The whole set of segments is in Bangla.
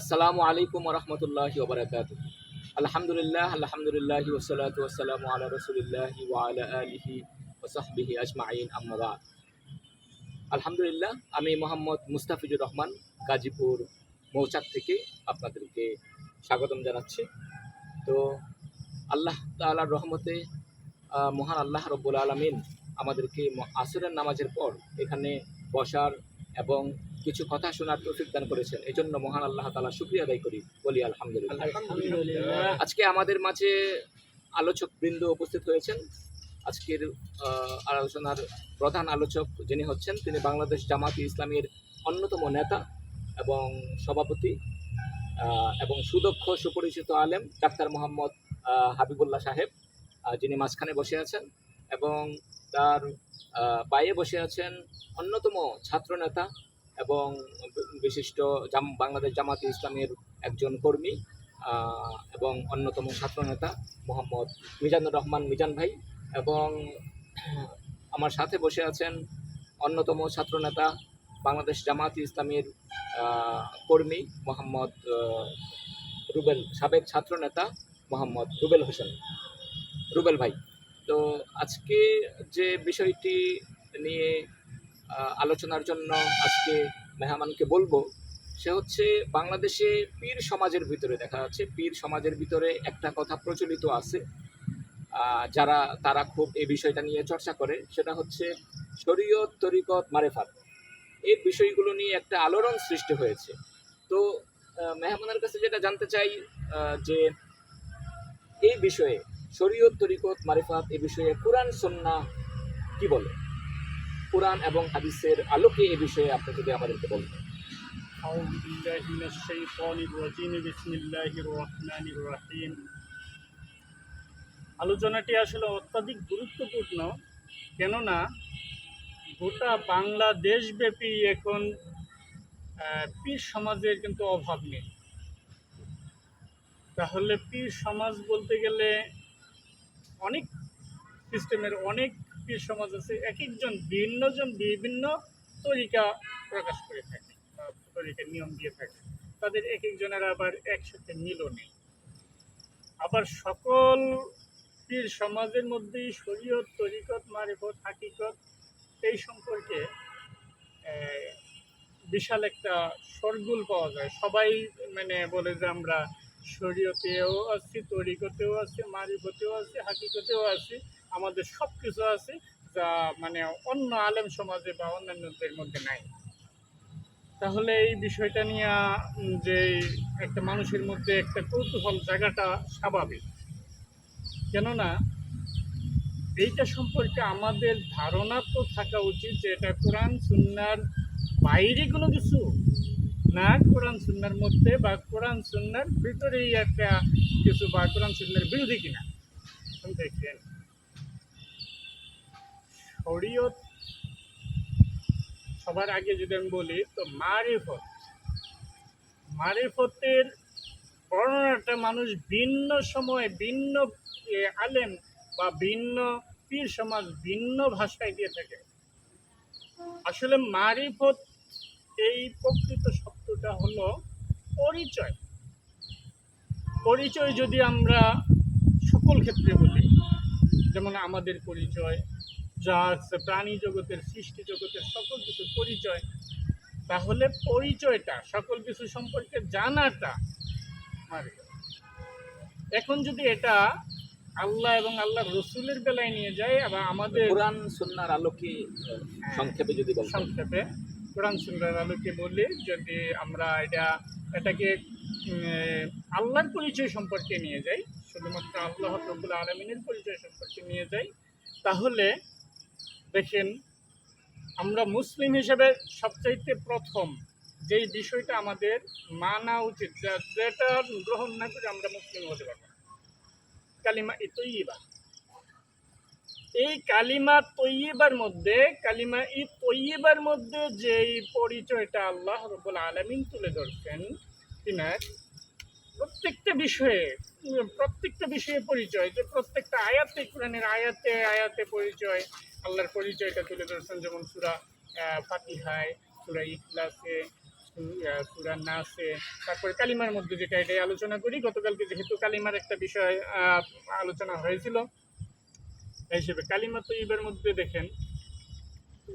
আসসালামু আলাইকুম রহমতুল্লাহি আলহামদুলিল্লাহ আলহামদুলিল্লাহ ওসলাত ওসালামু আলা রসুলিল্লাহ আলিহি ওসাহবিহি আজমাইন আম্মাবাদ আলহামদুলিল্লাহ, আমি মোহাম্মদ মুস্তাফিজুর রহমান, গাজীপুর মৌচাক থেকে আপনাদেরকে স্বাগতম জানাচ্ছি। তো আল্লাহ তালার রহমতে মহান আল্লাহ রব্বুল আলমিন আমাদেরকে আসরের নামাজের পর এখানে বসার এবং কিছু কথা শোনার তৌফিক দান করেছেন। এই জন্য মহান আল্লাহ তালা শুক্রিয়া আদায় করি। বলি আলহামদুলিল্লাহ। আজকে আমাদের মাঝে আলোচক বৃন্দ উপস্থিত হয়েছেন। আজকের আলোচনার প্রধান আলোচক যিনি হচ্ছেন তিনি বাংলাদেশ জামাতি ইসলামীর অন্যতম নেতা এবং সভাপতি আহ, এবং সুদক্ষ সুপরিচিত আলেম ডাক্তার মোহাম্মদ আহ, হাবিবুল্লাহ সাহেব যিনি মাঝখানে বসে আছেন এবং তার আহ, পায়ে বসে আছেন অন্যতম ছাত্রনেতা এবং বিশিষ্ট জাম, বাংলাদেশ জামাতি ইসলামের একজন কর্মী এবং অন্যতম ছাত্রনেতা মোহাম্মদ মিজানুর রহমান মিজান ভাই এবং আমার সাথে বসে আছেন অন্যতম ছাত্রনেতা বাংলাদেশ জামাতি ইসলামের কর্মী মোহাম্মদ রুবেল, সাবেক ছাত্রনেতা মোহাম্মদ রুবেল হোসেন। রুবেল ভাই, তো আজকে যে বিষয়টি নিয়ে আলোচনার জন্য আজকে মেহমানকে বলব, সে হচ্ছে বাংলাদেশে পীর সমাজের ভিতরে দেখা যাচ্ছে। পীর সমাজের ভিতরে একটা কথা প্রচলিত আছে যারা, তারা খুব এই বিষয়টা নিয়ে চর্চা করে, সেটা হচ্ছে শরীয়ত, তরিকত, মারেফাত। এই বিষয়গুলো নিয়ে একটা আলোড়ন সৃষ্টি হয়েছে। তো মেহমানের কাছে যেটা জানতে চাই যে এই বিষয়ে শরীয়ত, তরিকত, মারিফাত, এই বিষয়ে কোরআন সন্না কি বলে? কোরআন এবং হাদিসের আলোকে এই বিষয়ে আপনি যদি আমাদেরকে বলবেন أعوذ بالله من الشيطان الرجيم بسم الله الرحمن الرحيم আলোচনাটি আসলে অত্যাধিক গুরুত্বপূর্ণ কেননা গোটা বাংলাদেশব্যাপী এখন আহ, পীর সমাজের কিন্তু অভাব নেই তাহলে পীর সমাজ বলতে গেলে অনেক সিস্টেমের অনেক পীর সমাজ আছে, এক একজন ভিন্নজন বিভিন্ন তরিকা প্রকাশ করে থাকে, বা তরিকার নিয়ম দিয়ে থাকে। তাদের এক একজনের আবার একসাথে মিলও নেই আবার সকল পীর সমাজের মধ্যেই শরীয়ত, তরিকত, মারিফত, হাকিকত, এই সম্পর্কে বিশাল একটা সরগুল পাওয়া যায়। সবাই মানে বলে যে আমরা শরীয়তেও আছি, তরিকতেও আছি, মারিফতেও আছি, হাকিকতেও আছি। আমাদের সব কিছু আছে যা মানে অন্য আলেম সমাজে বা অন্যান্যদের মধ্যে নাই। তাহলে এই বিষয়টা নিয়ে যে একটা মানুষের মধ্যে একটা কৌতূহল জায়গাটা স্বাভাবিক। কেননা, এইটা সম্পর্কে আমাদের ধারণা তো থাকা উচিত যে এটা কোরআন, সুন্নার বাইরে কোনো কিছু না, কোরআন, সুন্নার মধ্যে বা কোরআন, সুন্নার ভিতরেই একটা কিছু বা কোরআন, সুন্নার বিরোধী কিনা। দেখেন শরীয়ত সবার আগে যদি আমি বলি, তো মারিফত। মারিফতের বর্ণনাটা মানুষ ভিন্ন সময়ে ভিন্ন আলেম বা ভিন্ন পীর সমাজ ভিন্ন ভাষায় দিয়ে থাকে। আসলে মারিফত এই প্রকৃত শব্দটা হলো পরিচয়। পরিচয় যদি আমরা সকল ক্ষেত্রে বলি, যেমন আমাদের পরিচয় যা আছে প্রাণী জগতের সৃষ্টি জগতের সকল কিছু পরিচয় তাহলে পরিচয়টা সকল কিছু সম্পর্কে জানাটা। এখন যদি এটা আল্লাহ এবং আল্লাহ রসুলের বেলায় নিয়ে যায় আবার আমাদের কোরআন সুন্নার আলোকে সংক্ষেপে যদি সংক্ষেপে কোরআন সুন্দর আলোকে বলি যদি আমরা এটা এটাকে আল্লাহর পরিচয় সম্পর্কে নিয়ে যাই শুধুমাত্র আল্লাহ রব্বুল আলমিনের পরিচয় সম্পর্কে নিয়ে যাই তাহলে দেখেন, আমরা মুসলিম হিসেবে সবচাইতে প্রথম যেই বিষয়টা আমাদের মানা উচিত যেটা গ্রহণ না করে আমরা মুসলিম হতে পারব। কালিমা ইতইবা এই কালিমা তৈয়বার মধ্যে, কালিমা ই তৈয়বার মধ্যে যেই পরিচয়টা আল্লাহ রব্বুল আলমিন তুলে ধরছেন তিনার প্রত্যেকটা বিষয়ে প্রত্যেকটা বিষয়ে পরিচয়, যে প্রত্যেকটা আয়াতে, কোরআনের আয়াতে আয়াতে পরিচয় আল্লাহর পরিচয়টা তুলে ধরছেন, যেমন সুরা ফাতিহায়, সুরা ইখলাসে সুরার নাসে, তারপরে কালিমার মধ্যে যেটা, এটাই আলোচনা করি। গতকালকে যেহেতু কালিমার একটা বিষয় আলোচনা হয়েছিল হিসেবে কালিমা তৈবের মধ্যে দেখেন,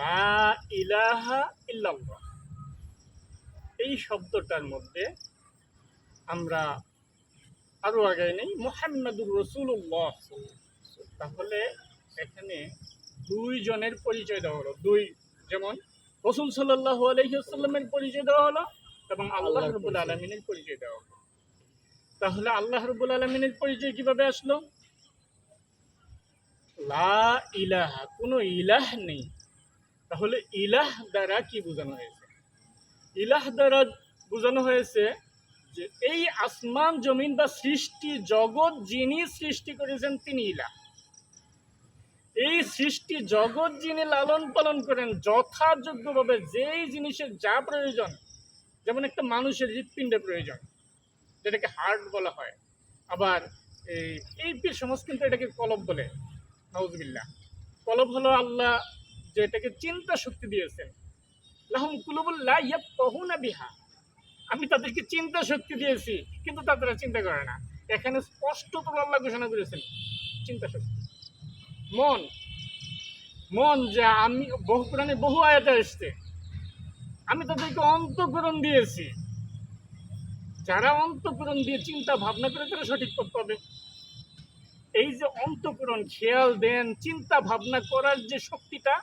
লা ইলাহা ইল্লাল্লাহ। এই শব্দটার মধ্যে আমরা আরও আগে নেই, মোহাম্মদুর রসুল্লাহ তাহলে এখানে দুই জনের পরিচয় দেওয়া হলো। দুই যেমন রসুল সাল্লাহ আলহিহাস্লামের পরিচয় দেওয়া হলো এবং আল্লাহ রবুল আলমিনের পরিচয় দেওয়া হলো। তাহলে আল্লাহ রবুল আলমিনের পরিচয় কীভাবে আসলো? লা ইলাহা কোনো ইলাহ নেই। তাহলে ইলাহ দ্বারা কি বোঝানো হয়েছে? ইলাহ দ্বারা বোঝানো হয়েছে যে এই আসমান জমিন বা সৃষ্টি জগৎ যিনি সৃষ্টি করেছেন তিনি ইলাহ। এই সৃষ্টি জগৎ যিনি লালন পালন করেন, যথাযোগ্যভাবে যেই জিনিসের যা প্রয়োজন, যেমন একটা মানুষের হৃৎপিণ্ডের প্রয়োজন, যেটাকে হার্ট বলা হয়। আবার এই এই সমাজ কিন্তু এটাকে কলব বলে নওয়াজবিল্লাহ কলব হলো আল্লাহ যেটাকে চিন্তা শক্তি দিয়েছেন। লাহুম কুলুবুল্লাহ ইয়া তহুনা বিহা। আমি তাদেরকে চিন্তা শক্তি দিয়েছি, কিন্তু তারা চিন্তা করে না। এখানে স্পষ্ট করে আল্লাহ ঘোষণা করেছেন, চিন্তা শক্তি। মন। মন যা আমি বহু পুরাণে বহু আয়াতে আসছে। আমি তাদেরকে অন্তঃকরণ দিয়েছি। যারা অন্তঃকরণ দিয়ে চিন্তা ভাবনা করে তারা সঠিক পথ পাবে। এই যে অন্তঃকরণ খেয়াল দেন, চিন্তা ভাবনা করার যে শক্তিটা,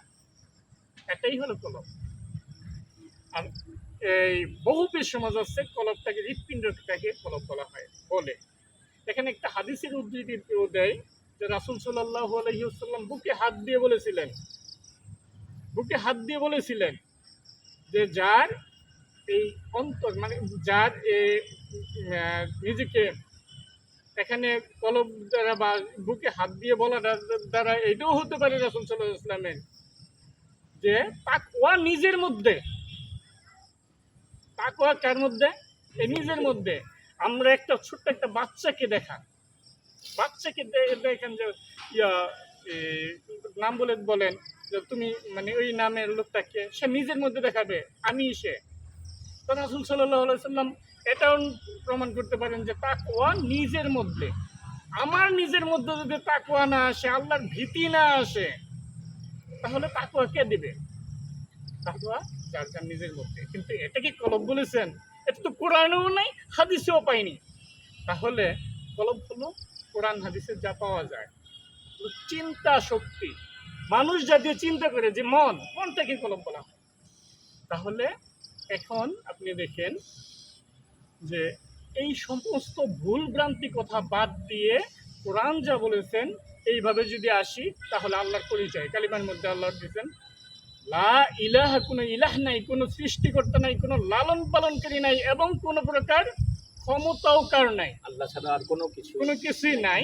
এটাই হলো কলম আর এই বহু পীর সমাজ আছে, কলবটাকে হৃৎপিণ্ডটাকে কলব বলা হয়, বলে। এখানে একটা হাদিসের উদ্ধৃতি দেয় যে রাসুল সাল্লাহ আলহিউসাল্লাম বুকে হাত দিয়ে বলেছিলেন, বুকে হাত দিয়ে বলেছিলেন যে যার এই অন্তর মানে যার নিজেকে এখানে কলব দ্বারা বা বুকে হাত দিয়ে বলা দ্বারা এটাও হতে পারে রাসুল সাল্লাহ ইসলামের যে তাকওয়া নিজের মধ্যে। তাকওয়া কার মধ্যে? নিজের মধ্যে। আমরা একটা ছোট্ট একটা বাচ্চাকে দেখা বাচ্চাকে দেখেন যে, ইয়া নাম বলে বলেন, যে তুমি মানে ওই নামের লোকটাকে, সে নিজের মধ্যে দেখাবে, আমি সে। তো রাসুল সাল্লাম এটাও প্রমাণ করতে পারেন যে তাকওয়া নিজের মধ্যে। আমার নিজের মধ্যে যদি তাকওয়া না আসে, আল্লাহর ভীতি না আসে, তাহলে তাকওয়া কে দিবে? তাকওয়া যার যার নিজের মধ্যে। কিন্তু এটা কি কলব বলেছেন? এটা তো কোরআনেও নাই, হাদিসেও পাইনি। তাহলে কলব হলো কোরআন হাদিসে যা পাওয়া যায়। চিন্তা শক্তি, মানুষ জাতীয় চিন্তা করে যে মন মনটাকে কলব বলা তাহলে এখন আপনি দেখেন যে এই সমস্ত ভুল ভ্রান্তি কথা বাদ দিয়ে কোরআন যা বলেছেন, এইভাবে যদি আসি, তাহলে আল্লাহর পরিচয়, কালিমার মধ্যে আল্লাহ দিয়েছেন, লা ইলাহ কোনো ইলাহ নাই, কোনো সৃষ্টিকর্তা নাই, কোনো লালন পালনকারী নাই এবং কোনো প্রকার ক্ষমতাও কার নাই? আল্লাহ ছাড়া আর কোনো কিছু কোনো কিছুই নাই।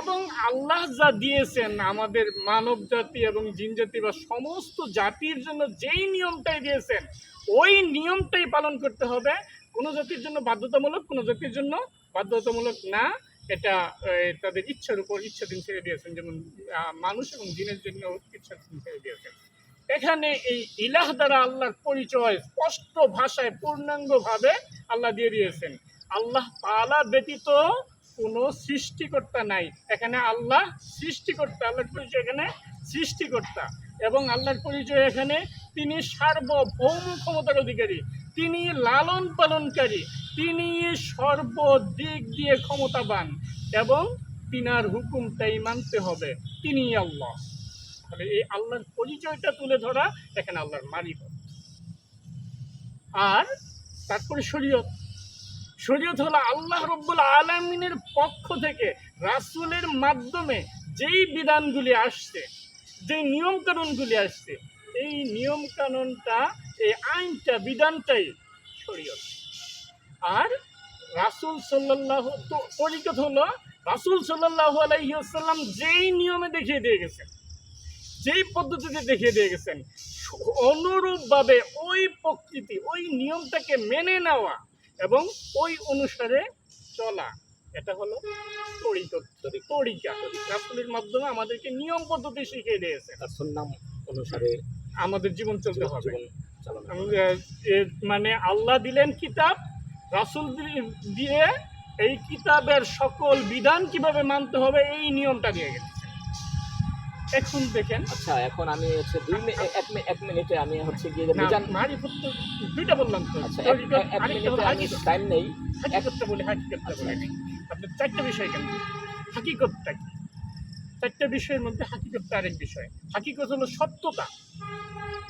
এবং আল্লাহ যা দিয়েছেন আমাদের মানব জাতি এবং জিন জাতি বা সমস্ত জাতির জন্য যেই নিয়মটাই দিয়েছেন ওই নিয়মটাই পালন করতে হবে। কোনো জাতির জন্য বাধ্যতামূলক কোনো জাতির জন্য বাধ্যতামূলক না। এটা তাদের ইচ্ছার উপর ইচ্ছাধীন ছেড়ে দিয়েছেন। যেমন মানুষ এবং জিনের জন্য ইচ্ছাধীন ছেড়ে দিয়েছেন। এখানে এই ইলাহ দ্বারা আল্লাহর পরিচয় স্পষ্ট ভাষায়, পূর্ণাঙ্গভাবে আল্লাহ দিয়ে দিয়েছেন। আল্লাহ তাআলা ব্যতীত কোনো সৃষ্টিকর্তা নাই। এখানে আল্লাহ সৃষ্টিকর্তা, আল্লাহর পরিচয় এখানে সৃষ্টিকর্তা এবং আল্লাহর পরিচয় এখানে তিনি সার্বভৌম ক্ষমতার অধিকারী, তিনি লালন পালনকারী, তিনি সর্বদিক দিয়ে ক্ষমতাবান এবং তিনার হুকুমটাই মানতে হবে। তিনি আল্লাহ। তাহলে এই আল্লাহর পরিচয়টা তুলে ধরা এখানে আল্লাহর মারিফত আর তারপরে শরীয়ত। শরীয়ত হলো আল্লাহ রব্বুল আলমিনের পক্ষ থেকে রাসূলের মাধ্যমে যেই বিধানগুলি আসছে, যেই নিয়ম কানুনগুলি আসছে, এই নিয়ম কানুনটা এই আইনটা, বিধানটাই শরীয়ত। আর রাসূল সাল্লাহ তো তরিকত হলো রাসূল সাল্লাহ আলাইসাল্লাম যেই নিয়মে দেখিয়ে দিয়ে গেছেন যেই পদ্ধতিতে দেখিয়ে দিয়ে গেছেন অনুরূপভাবে ওই প্রকৃতি ওই নিয়মটাকে মেনে নেওয়া এবং ওই অনুসারে চলা এটা হলো তরিকা রাসূলের মাধ্যমে আমাদেরকে নিয়ম পদ্ধতি শিখিয়ে দিয়েছে সুন্নাম অনুসারে আমাদের জীবন চলতে হবে। মানে আল্লাহ দিলেন কিতাব রাসূল দিয়ে এই কিতাবের সকল বিধান কীভাবে মানতে হবে এই নিয়মটা দিয়ে গেছে। এখন দেখেন। আচ্ছা এখন আমি হচ্ছে দুই এক এক মিনিটে আমি হচ্ছে গিয়ে যে মিজান মারিফত দুইটা বললাম তো। আচ্ছা এক- মিনিটে আমি টাইম নেই। হাকিকতটা বলি হাকিকতটা বলি। আপনি চারটা বিষয় কেন? হাকিকতটা কি? চারটা বিষয়ের মধ্যে হাকিকতটা আরেক বিষয়। হাকিকত হলো সত্যতা।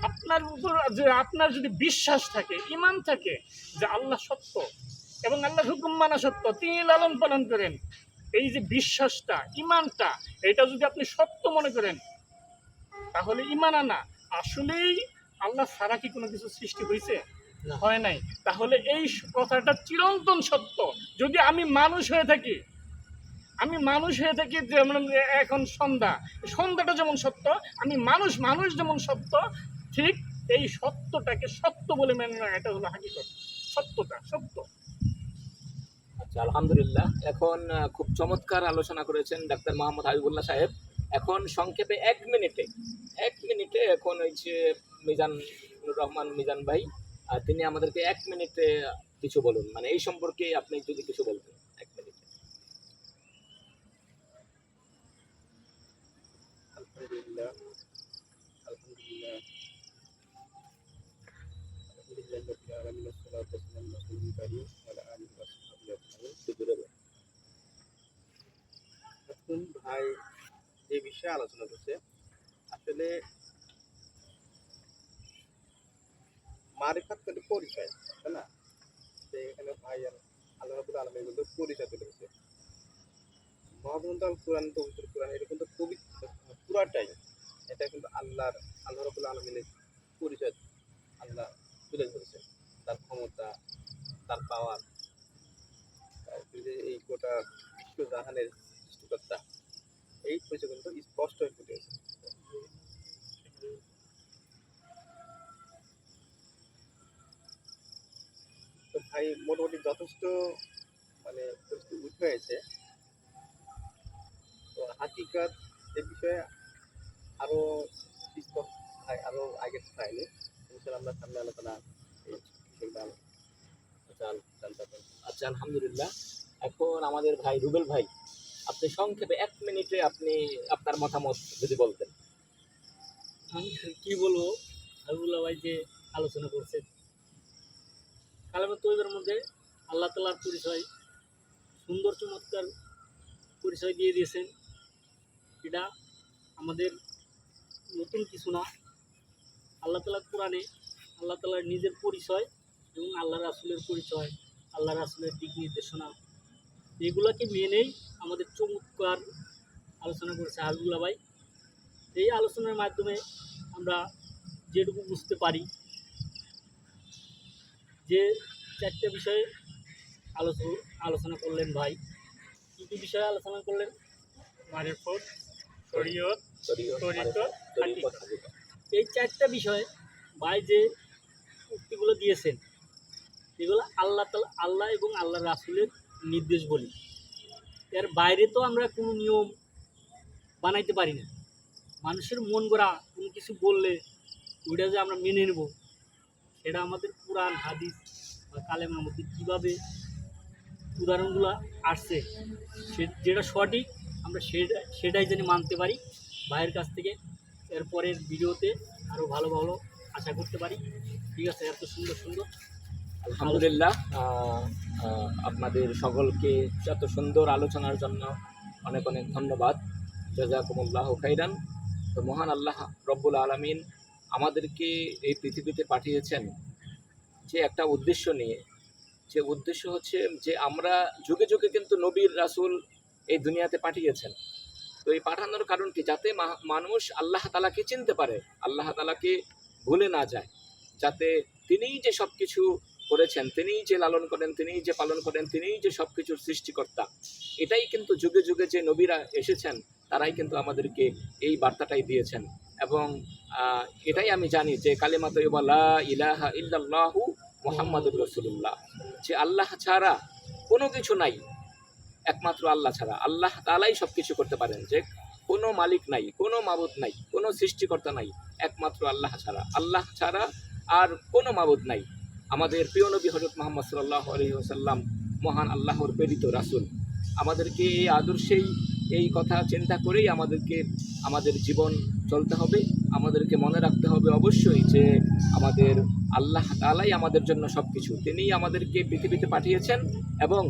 আপনার উপর যে আপনার যদি বিশ্বাস থাকে ইমান থাকে যে আল্লাহ সত্য এবং আল্লাহ হুকুম মানা সত্য তিনি লালন পালন করেন এই যে বিশ্বাসটা ইমানটা এটা যদি আপনি সত্য মনে করেন তাহলে ইমান আনা। আসলেই আল্লাহ ছাড়া কি কোনো কিছু সৃষ্টি হয়েছে হয় নাই। তাহলে এই কথাটা চিরন্তন সত্য। যদি আমি মানুষ হয়ে থাকি আমি মানুষ হয়ে থাকি যেমন এখন সন্ধ্যা। সন্ধ্যাটা যেমন সত্য আমি মানুষ মানুষ যেমন সত্য ঠিক এই সত্যটাকে সত্য বলে মেনে নেওয়া এটা হলো হাকিকত। সত্যটা সত্য। আচ্ছা আলহামদুলিল্লাহ। এখন খুব চমৎকার আলোচনা করেছেন ডাক্তার মোহাম্মদ হাবিবুল্লাহ সাহেব। এখন সংক্ষেপে এক মিনিটে এক মিনিটে এখন ওই যে মিজানুর রহমান, মিজান ভাই তিনি আমাদেরকে এক মিনিটে কিছু বলুন। মানে এই সম্পর্কে আপনি যদি কিছু বলতেন, এক মিনিটে। আলহামদুলিল্লাহ আলহামদুলিল্লাহ। আলহামদুলিল্লাহ রাব্বিল আলামিন ওয়াসসালাতু ওয়াসসালামু আলা রাসূলিল কারীম ওয়া আলা আলিহি ওয়া সাহবিহি আজমাইন একটু দূরে বলুন। এখন ভাই যে বিষয়ে আলোচনা করছে। আসলে মারিফাত কিন্তু পরিচয়, তাই না? এখানে ভাই আর আল্লাহ রাব্বুল আলামিন কিন্তু পরিচয় তুলে ধরেছে। মহাগ্রন্থ, কোরআন, পবিত্র কোরআন, এটা কিন্তু পবিত্র, পুরাটাই এটা কিন্তু আল্লাহর, আল্লাহ রাব্বুল আলামিনের পরিচয় আল্লাহ তুলে ধরেছে। তার ক্ষমতা, তার পাওয়ার এই গোটা বিশ্ব জাহানের সৃষ্টিকর্তা। এই পরিচয় কিন্তু স্পষ্ট হয়ে তো ভাই, মোটামুটি যথেষ্ট মানে উঠে হয়েছে তো হাকিকাত এ বিষয়ে আরও স্পষ্ট, ভাই, আরও আগে ইনশাল্লাহ আমরা সামনে আলোচনা। আচ্ছা আলহামদুলিল্লাহ। এখন আমাদের ভাই রুবেল ভাই আপনি সংক্ষেপে এক মিনিটে আপনি আপনার মতামত যদি বলতেন। কি বলব? হাবিবুল্লাহ ভাই যে আলোচনা করছেন কালামে তৈবের মধ্যে আল্লাহ তালার পরিচয়, সুন্দর চমৎকার পরিচয় দিয়ে দিয়েছেন। এটা আমাদের নতুন কিছু না। আল্লাহ তালার কোরআনে আল্লাহ তালার নিজের পরিচয় এবং আল্লাহ রাসুলের পরিচয়, আল্লাহ রাসুলের দিক নির্দেশনা এগুলোকে মেনেই আমাদের চমৎকার আলোচনা করেছে হাবিবুল্লাহ ভাই। এই আলোচনার মাধ্যমে আমরা যেটুকু বুঝতে পারি যে চারটা বিষয়ে আলোচনা আলোচনা করলেন ভাই। কী কী বিষয়ে আলোচনা করলেন? মারিফত শরীয়ত। এই চারটা বিষয়ে ভাই যে উক্তিগুলো দিয়েছেন এগুলো আল্লাহ তালা আল্লাহ এবং আল্লাহ রাসুলের নির্দেশ বলি। এর বাইরে তো আমরা কোনো নিয়ম বানাইতে পারি না। মানুষের মন গড়া, কোনো কিছু বললে ওইটা যে আমরা মেনে নেব, সেটা আমাদের পুরাণ হাদিস বা কালেমার মধ্যে কীভাবে উদাহরণগুলো আসছে, সে যেটা সঠিক, আমরা সেটা, সেটাই যেন মানতে পারি। ভাইয়ের কাছ থেকে এরপরের ভিডিওতে আরও ভালো ভালো আশা করতে পারি। ঠিক আছে, এত সুন্দর সুন্দর আলহামদুলিল্লাহ আপনাদের সকলকে এত সুন্দর আলোচনার জন্য অনেক অনেক ধন্যবাদ। জাজাকুমুল্লাহ খাইরান। তো মহান আল্লাহ রব্বুল আলমিন আমাদেরকে এই পৃথিবীতে পাঠিয়েছেন যে একটা উদ্দেশ্য নিয়ে। যে উদ্দেশ্য হচ্ছে যে আমরা যুগে যুগে কিন্তু নবীর রাসুল এই দুনিয়াতে পাঠিয়েছেন। তো এই পাঠানোর কারণ কি? যাতে মানুষ আল্লাহ তালাকে চিনতে পারে, আল্লাহ তালাকে ভুলে না যায়। যাতে তিনিই যে সব কিছু করেছেন, তিনিই যে লালন করেন, তিনিই যে পালন করেন, তিনিই যে সব কিছুর সৃষ্টিকর্তা, এটাই কিন্তু যুগে যুগে যে নবীরা এসেছেন, তারাই কিন্তু আমাদেরকে এই বার্তাটাই দিয়েছেন। এবং এটাই আমি জানি যে কালিমা তৈবা লা ইলাহা ইল্লাল্লাহু মুহাম্মাদুর রসুল্লাহ যে আল্লাহ ছাড়া কোনো কিছু নাই, একমাত্র আল্লাহ ছাড়া। আল্লাহ তালাই সব কিছু করতে পারেন যে কোনো মালিক নাই, কোনো মাবুদ নাই, কোনো সৃষ্টিকর্তা নাই, একমাত্র আল্লাহ ছাড়া। আল্লাহ ছাড়া আর কোনো মাবুদ নাই। আমাদের প্রিয় নবী হজরত মোহাম্মদ সাল্লাহ আলহিহাসাল্লাম মহান আল্লাহর প্রেরিত রাসুল। আমাদেরকে এই আদর্শেই এই কথা চিন্তা করেই আমাদেরকে, আমাদের জীবন চলতে হবে। আমাদেরকে মনে রাখতে হবে অবশ্যই যে আমাদের আল্লাহ তালাই আমাদের জন্য সব কিছু তিনিই আমাদেরকে পৃথিবীতে পাঠিয়েছেন এবং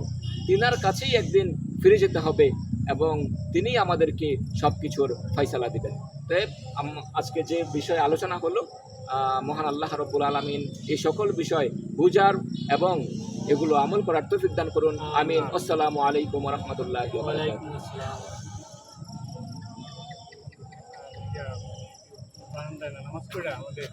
তিনার কাছেই একদিন ফিরে যেতে হবে এবং তিনিই আমাদেরকে সব কিছুর ফয়সালা দিবেন। তাই আজকে যে বিষয়ে আলোচনা হলো মহান আল্লাহ রব্বুল আলমিন এই সকল বিষয় বুঝার এবং এগুলো আমল করার তৌফিক দান করুন। আমিন। আসসালামু আলাইকুম রহমতুল্লাহ ওয়ালাইকুম আসসালাম। আর বারান্দায় না নামাজ পড়ে আমাদের